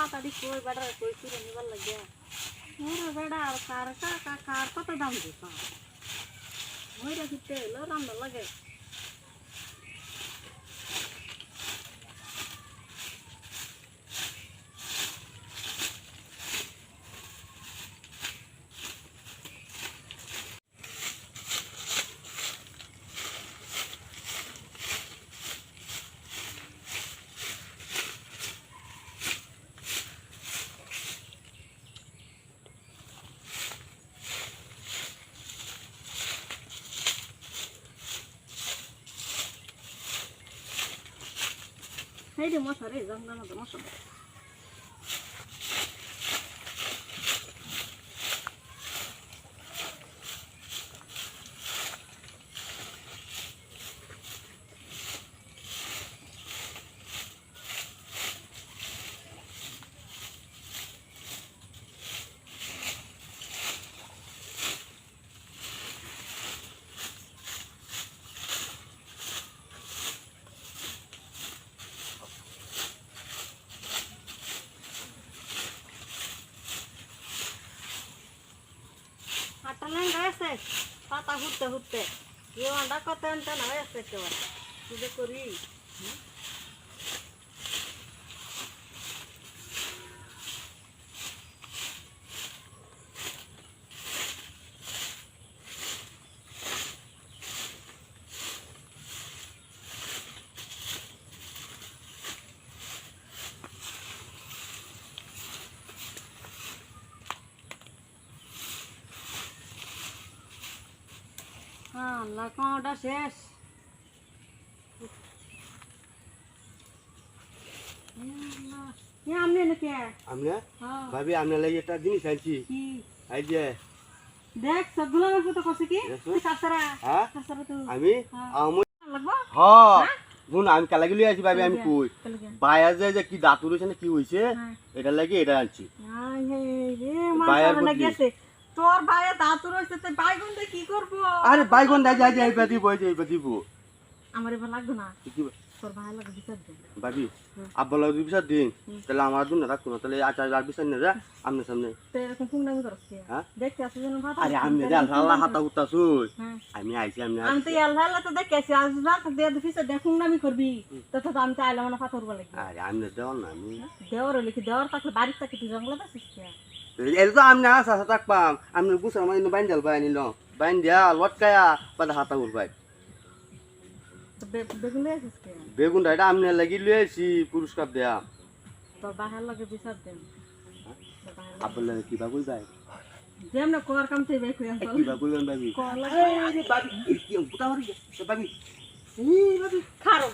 পাতাড়ি কই বেড়া কই চুরে নিবার লাগে ওরে বেড়া আর কার কার কত দাম দিছ? মইরা কিতে এলো রান্না লাগে? রে মশা রে জঙ্গলের মধ্যে মশা আটটা পাতা ঘুরতে ঘুরতে কেউ আন্ডা কত আনতে না হয়েছে কেউ কি যে আল্লাহ কোনটা শেষ। আপনি নাকি? আমরা হ্যাঁ। ভাবি আপনার লাগে একটা জিনিস আনছি কি? যে দেখ সবগুলো আমার ফটো করছে কি? সাসারা হ্যাঁ? সাসারা তো। আমি? হ্যাঁ। আমি হ্যাঁ? শুন আমি কালা গেলি আছি ভাবি আমি কই? বায়া যে যে কি দাঁত উড়েছে না কি হইছে এটা লাগে এটা আনছি। বায়ার। তোর ভাইয়ে দাঁত রয়েছে তুই বাইগুন দিয়ে কি করব? আরে বাইগন দাই যাই যাই দিব যাই দিব। আমার এবার লাগবে না। কি তোর ভাই লাগে বিচার দে। ভাবি আব্বা লাগে বিচার দিন। তাহলে আমার দুন রাখতো না তাহলে আচার আর বিচার না যা আমনে সামনে। এরকম ফুংনামি করছ কি? হ্যাঁ? দেখতে আসি যেন ভাত আরে আমনে যা আল্লাহ হাতা উত্তা সুই আমি আইছি আমি তো আল্লাহ আল্লাহ তো দেখে আসি আজ রাত দিয়ে দিছে দেখুন না আমি করবি। তো তো আমি তো আইলাম না পাথর বলে। আরে আমনে দেও না আমি দেওয়ার লিখি দেওয়ার থাকলে বাড়ির থাকলে তুই জঙ্গলে কে? এটা তো আমনে আসা আসা তাক পাম। আমনে গুছার মানে বাইন দেল বাইন নিল বাইন দিয়া লটকায়া পাদা হাতা উঠবাই বেগুন কে এটা আমনে লাগি লই আইছি পুরস্কার দেয়া তোর বাহার লাগে বিচার দেন তোর লাগে- আব্বা লাগে কিবা কইবাই যেমন কর কাম থেকে বের করে আনতো কিবা কইবেন ভাবি কর লাগে। বাবি কি হরি বাবি। বাবি খারো